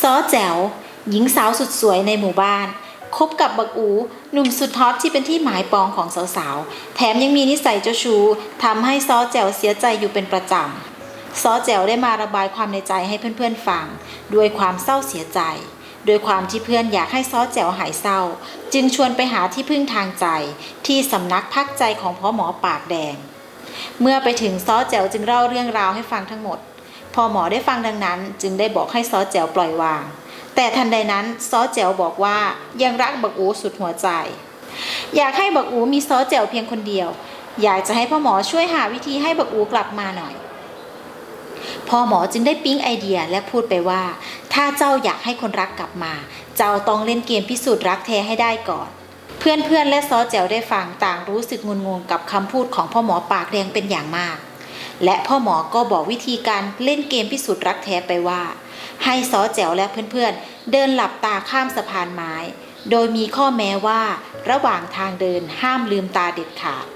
ซอแจ๋วหญิงสาวสุดสวยในหมู่บ้านคบกับบักอู หนุ่มสุดฮอตที่เป็นที่หมายปองของสาวๆ แถมยังมีนิสัยเจ้าชู้ทำให้ซอแจ๋วเสียใจอยู่เป็นประจำซอแจ๋วได้มาระบายความในใจให้เพื่อนๆฟัง ด้วยความเศร้าเสียใจโดยความที่เพื่อนอยากให้ซอแจ๋วหายเศร้า จึงชวนไปหาที่พึ่งทางใจ ที่สำนักพักใจของพ่อหมอปากแดง เมื่อไปถึงซอแจ๋วจึงเล่าเรื่องราวให้ฟังทั้งหมด พอหมอได้ฟังดังนั้น จึงได้บอกให้ซอแจ๋วปล่อยวาง แต่ทันใดนั้นซอแจ๋วบอกว่ายังรักบักอูสุดหัวใจ อยากให้บักอูมีซอแจ๋วเพียงคนเดียว อยากจะให้พ่อหมอช่วยหาวิธีให้บักอูกลับมาหน่อย พ่อหมอจึงได้ปิ๊งไอเดียและพูดไปว่า ถ้าเจ้าอยากให้คนรักกลับมา เจ้าต้องเล่นเกมพิสูจน์รักแท้ให้ได้ก่อนเพื่อนๆและซอแจ๋วได้ฟังต่างรู้สึกงุนงงกับคำพูดของพ่อหมอปากแดงเป็นอย่างมาก และพ่อหมอก็บอกวิธีการเล่นเกมพิสูจน์รักแท้ไปว่า ให้ซอแจ๋วและเพื่อนๆ เดินหลับตาข้ามสะพานไม้ โดยมีข้อแม้ว่าระหว่างทางเดินห้ามลืมตาเด็ดขาด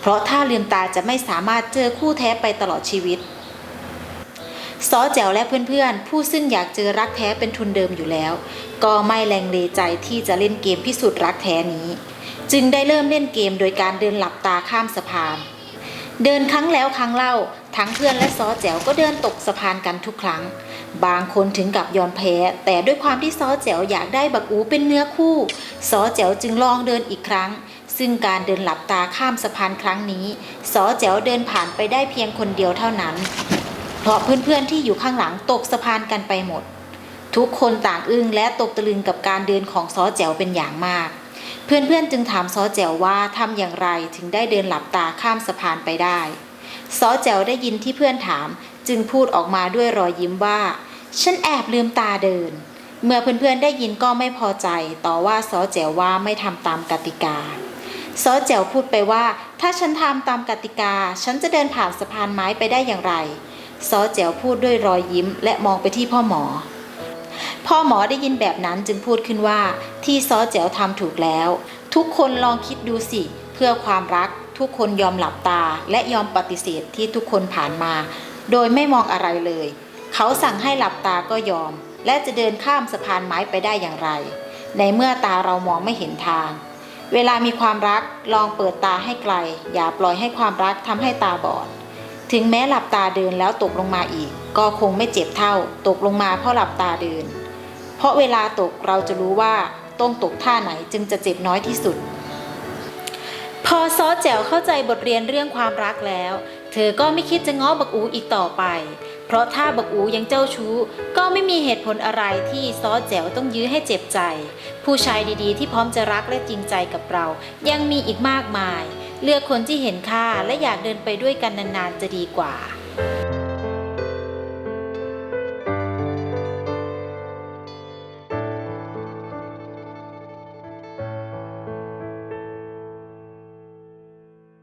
เพราะถ้าลืมตาจะไม่สามารถเจอคู่แท้ไปตลอดชีวิตซอแจ๋วและเพื่อนๆ ผู้ซึ่งอยากเจอรักแท้เป็นทุนเดิมอยู่แล้ว ก็ไม่แรงเลใจที่จะเล่นเกมพิสูจน์รักแท้นี้ จึงได้เริ่มเล่นเกมโดยการเดินหลับตาข้ามสะพาน เดินครั้งแล้วครั้งเล่า ทั้งเพื่อนและซอแจ๋วก็เดินตกสะพานกันทุกครั้ง บางคนถึงกับยอมแพ้ แต่ด้วยความที่ซอแจ๋วอยากได้บักอูเป็นเนื้อคู่ซอแจ๋วจึงลองเดินอีกครั้ง ซึ่งการเดินหลับตาข้ามสะพานครั้งนี้ซอแจ๋วเดินผ่านไปได้เพียงคนเดียวเท่านั้น เพราะเพื่อนๆที่อยู่ข้างหลังตกสะพานกันไปหมด ทุกคนต่างอึ้งและตกตะลึงกับการเดินของซอแจ๋วเป็นอย่างมาก เพื่อนๆจึงถามซอแจ๋วว่าทำอย่างไรถึงได้เดินหลับตาข้ามสะพานไปได้ซอแจ๋วได้ยินที่เพื่อนถาม จึงพูดออกมาด้วยรอยยิ้มว่า ฉันแอบลืมตาเดิน เมื่อเพื่อนๆได้ยินก็ไม่พอใจ ต่อว่าซอแจ๋วว่าไม่ทำตามกติกาซอแจ๋วพูดไปว่า ถ้าฉันทำตามกติกา ฉันจะเดินผ่านสะพานไม้ไปได้อย่างไรซอแจ๋วพูดด้วยรอยยิ้ม และมองไปที่พ่อหมอ พ่อหมอได้ยินแบบนั้นจึงพูดขึ้นว่า ที่ซอแจ๋วทำถูกแล้ว ทุกคนลองคิดดูสิ เพื่อความรักทุกคนยอมหลับตา และยอมปฏิเสธที่ทุกคนผ่านมา โดยไม่มองอะไรเลย เขาสั่งให้หลับตาก็ยอม และจะเดินข้ามสะพานไม้ไปได้อย่างไร ในเมื่อตาเรามองไม่เห็นทาง เวลามีความรักลองเปิดตาให้ไกล อย่าปล่อยให้ความรักทำให้ตาบอด ถึงแม้หลับตาเดินแล้วตกลงมาอีก ก็คงไม่เจ็บเท่า ตกลงมาเพราะหลับตาเดิน เพราะเวลาตกเราจะรู้ว่าต้องตกท่าไหนจึงจะเจ็บน้อยที่สุด พอซอแจ๋วเข้าใจบทเรียนเรื่องความรักแล้ว เธอก็ไม่คิดจะง้อบักอูอีกต่อไป เพราะถ้าบักอูยังเจ้าชู้ ก็ไม่มีเหตุผลอะไรที่ซอแจ๋วต้องยื้อให้เจ็บใจ ผู้ชายดีๆ ที่พร้อมจะรักและจริงใจกับเรา ยังมีอีกมากมาย เลือกคนที่เห็นค่าและอยากเดินไปด้วยกันนานๆจะดีกว่า